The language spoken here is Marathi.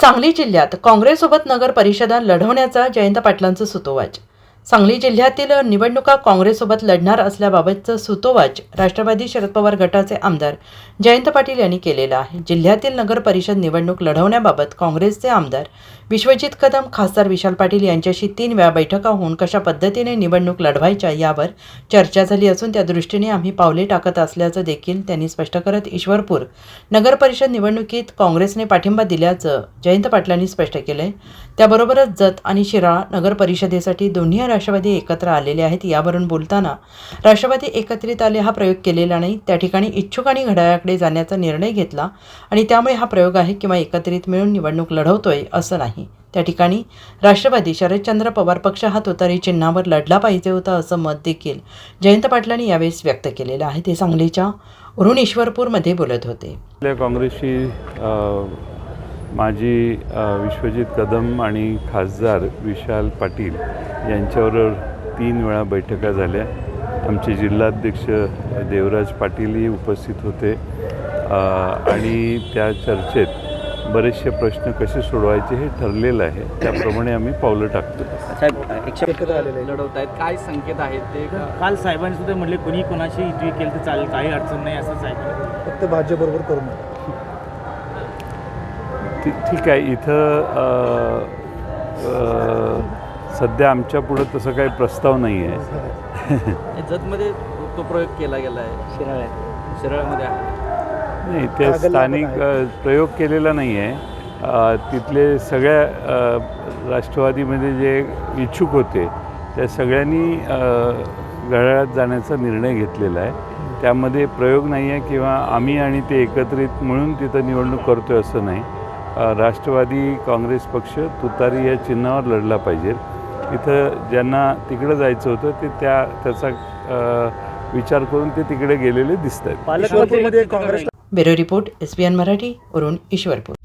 सांगली जिल्ह्यात काँग्रेससोबत नगर परिषदा लढवण्याचा जयंत पाटलांचं सुतोवाच. सांगली जिल्ह्यातील निवडणुका काँग्रेससोबत लढणार असल्याबाबतचं सुतोवाच राष्ट्रवादी शरद पवार गटाचे आमदार जयंत पाटील यांनी केलेलं आहे. जिल्ह्यातील नगर परिषद निवडणूक लढवण्याबाबत काँग्रेसचे आमदार विश्वजित कदम खासदार विशाल पाटील यांच्याशी तीन वेळा बैठका होऊन कशा पद्धतीने निवडणूक लढवायच्या यावर चर्चा झाली असून त्या दृष्टीने आम्ही पावले टाकत असल्याचं देखील त्यांनी स्पष्ट करत ईश्वरपूर नगर परिषद निवडणुकीत काँग्रेसने पाठिंबा दिल्याचं जयंत पाटलांनी स्पष्ट केलंय. त्याबरोबरच जत आणि शिराळा नगर परिषदेसाठी दोन्ही राष्ट्रवादी एकत्र आलेले आहेत यावरून बोलताना राष्ट्रवादी एकत्रित आले हा प्रयोग केलेला नाही. त्या ठिकाणी इच्छुक आणि घड्याळाकडे जाण्याचा निर्णय घेतला आणि त्यामुळे हा प्रयोग आहे किंवा एकत्रित मिळून निवडणूक लढवतोय असं नाही. त्या ठिकाणी राष्ट्रवादी शरदचंद्र पवार पक्ष हा तुतारी चिन्हावर लढला पाहिजे होता असं मत देखील जयंत पाटलांनी यावेळेस व्यक्त केलेलं आहे. ते सांगलीच्या उरुणेश्वरपूरमध्ये बोलत होते. काँग्रेसची अ, विश्वजित कदम आणि खासदार विशाल पाटील यांच्याबरोबर तीन वेळा बैठका झाल्या. आमचे जिल्हाध्यक्ष देवराज पाटीलही उपस्थित होते. आणि त्या चर्चेत बरेचसे प्रश्न कसे सोडवायचे हे ठरलेलं आहे. त्याप्रमाणे आम्ही पावलं टाकतो. लढवत काय संकेत आहेत ते? काल साहेबांनी सुद्धा म्हटले कोणी कोणाशी केलं तर चालेल काही अडचण नाही असं साहेब फक्त भाजपबरोबर करू नये ठीक आहे इथं सध्या आमच्या पुढं तसं काही प्रस्ताव नाही आहे. जतमध्ये तो प्रयोग केला गेला आहे. शिराळ्यात. शिराळ्यामध्ये नाही ते स्थानिक प्रयोग केलेला नाही आहे. तिथले सगळ्या राष्ट्रवादीमध्ये जे इच्छुक होते त्या सगळ्यांनी घड्याळात जाण्याचा निर्णय घेतलेला आहे. त्यामध्ये प्रयोग नाही आहे किंवा आम्ही आणि ते एकत्रित मिळून तिथं निवडणूक करतो आहे असं नाही. राष्ट्रवादी काँग्रेस पक्ष तुतारी या चिन्हावर लढला पाहिजे. इथं ज्यांना तिकडं जायचं होतं ते त्या त्याचा विचार करून ते तिकडे गेलेले दिसत आहेत bureau report S Marathi Urun Ishwarpur.